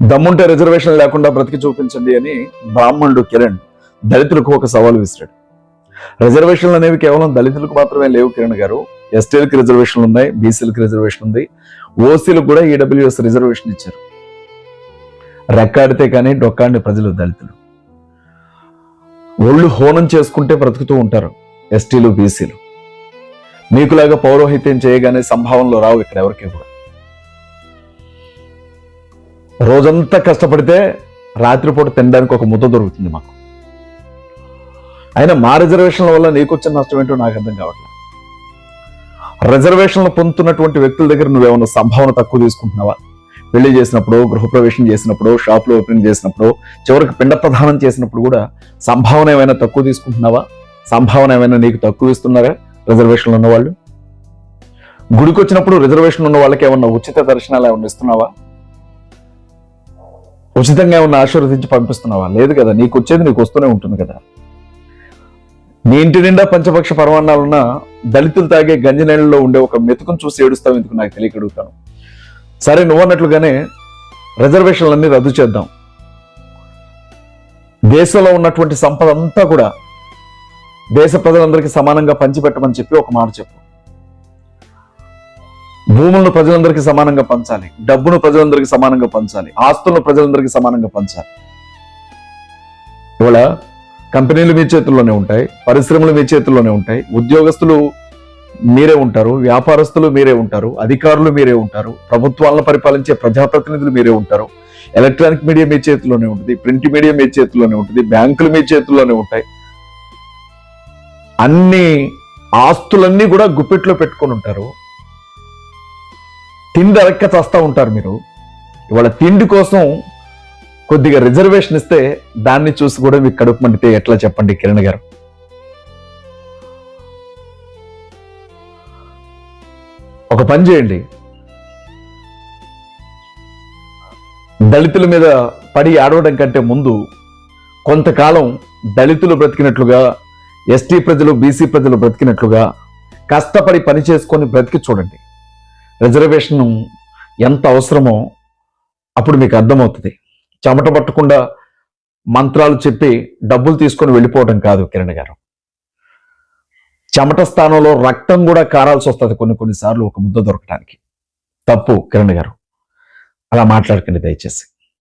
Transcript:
దమ్ముంటే రిజర్వేషన్ లేకుండా బ్రతికి చూపించండి అని బ్రాహ్మణుడు కిరణ్ దళితులకు ఒక సవాల్ విసిరాడు. రిజర్వేషన్లు అనేవి కేవలం దళితులకు మాత్రమే లేవు కిరణ్ గారు. ఎస్టీలకు రిజర్వేషన్లు ఉన్నాయి బీసీలకు రిజర్వేషన్ ఉంది. ఓసీలకు కూడా ఈడబ్ల్యూఎస్ రిజర్వేషన్ ఇచ్చారు. రెక్కాడితే కానీ డొక్కాడిని ప్రజలు దళితులు. ఒళ్ళు హోనం చేసుకుంటే బ్రతుకుతూ ఉంటారు ఎస్టీలు బీసీలు మీకులాగా పౌరోహిత్యం చేయగానే సంభావనలో రావు ఇక్కడ ఎవరికి కూడా. రోజంతా కష్టపడితే రాత్రిపూట తినడానికి ఒక ముద్ద దొరుకుతుంది మాకు. అయినా మా రిజర్వేషన్ల వల్ల నీకు వచ్చిన నష్టం ఏంటో నాకు అర్థం కావట్లేదు రిజర్వేషన్లు పొందుతున్నటువంటి వ్యక్తుల దగ్గర నువ్వేమన్నా సంభావన తక్కువ తీసుకుంటున్నావా? పెళ్ళి చేసినప్పుడు గృహప్రవేశం చేసినప్పుడు షాపులు ఓపెనింగ్ చేసినప్పుడు చివరికి పిండ ప్రధానం చేసినప్పుడు కూడా సంభావన ఏమైనా తక్కువ తీసుకుంటున్నావా? సంభావన ఏమైనా నీకు తక్కువ ఇస్తున్నారా రిజర్వేషన్లు ఉన్నవాళ్ళు? గుడికి వచ్చినప్పుడు రిజర్వేషన్ ఉన్న వాళ్ళకి ఏమన్నా ఉచిత దర్శనాలు ఏమన్నా ఇస్తున్నావా? ఉచితంగా ఏమన్నా ఆశీర్వదించి పంపిస్తున్నావా? లేదు కదా నీకు వచ్చేది నీకు వస్తూనే ఉంటుంది కదా. నీ ఇంటి నిండా పంచపక్ష పరమాన్నాలున్న దళితులు తాగే గంజి నీళ్ళలో ఉండే ఒక మెతుకును చూసి ఏడుస్తావు ఎందుకు? నాకు తెలియక అడుగుతాను. సరే నువ్వు అన్నట్లుగానే రిజర్వేషన్లన్నీ రద్దు చేద్దాం. దేశంలో ఉన్నటువంటి సంపద అంతా కూడా దేశ ప్రజలందరికీ సమానంగా పంచిపెట్టమని చెప్పి ఒక మాట చెప్పు. భూములను ప్రజలందరికీ సమానంగా పంచాలి డబ్బును ప్రజలందరికీ సమానంగా పంచాలి ఆస్తులను ప్రజలందరికీ సమానంగా పంచాలి. ఇవాళ కంపెనీలు మీ చేతుల్లోనే ఉంటాయి పరిశ్రమలు మీ చేతుల్లోనే ఉంటాయి ఉద్యోగస్తులు మీరే ఉంటారు వ్యాపారస్తులు మీరే ఉంటారు అధికారులు మీరే ఉంటారు ప్రభుత్వాలను పరిపాలించే ప్రజాప్రతినిధులు మీరే ఉంటారు ఎలక్ట్రానిక్ మీడియా మీ చేతిలోనే ఉంటుంది ప్రింట్ మీడియా మీ చేతిలోనే ఉంటుంది బ్యాంకులు మీ చేతుల్లోనే ఉంటాయి. అన్ని ఆస్తులన్నీ కూడా గుప్పిట్లో పెట్టుకొని ఉంటారు తిండి అరక్క చేస్తూ ఉంటారు మీరు. ఇవాళ తిండి కోసం కొద్దిగా రిజర్వేషన్ ఇస్తే దాన్ని చూసి కూడా మీకు కడుపు మండితే ఎట్లా చెప్పండి కిరణ్ గారు? ఒక పని చేయండి. దళితుల మీద పడి ఆడవడం కంటే ముందు కొంతకాలం దళితులు బ్రతికినట్లుగా ఎస్టీ ప్రజలు బీసీ ప్రజలు బ్రతికినట్లుగా కష్టపడి పని చేసుకొని బ్రతికి చూడండి. రిజర్వేషన్ ఎంత అవసరమో అప్పుడు మీకు అర్థమవుతుంది. చెమట పట్టకుండా మంత్రాలు చెప్పి డబ్బులు తీసుకొని వెళ్ళిపోవడం కాదు కిరణ్ గారు. చెమట స్థానంలో రక్తం కూడా కారాల్సి వస్తుంది కొన్ని కొన్నిసార్లు ఒక ముద్ద దొరకడానికి తప్పు కిరణ్ గారు. అలా మాట్లాడకండి దయచేసి.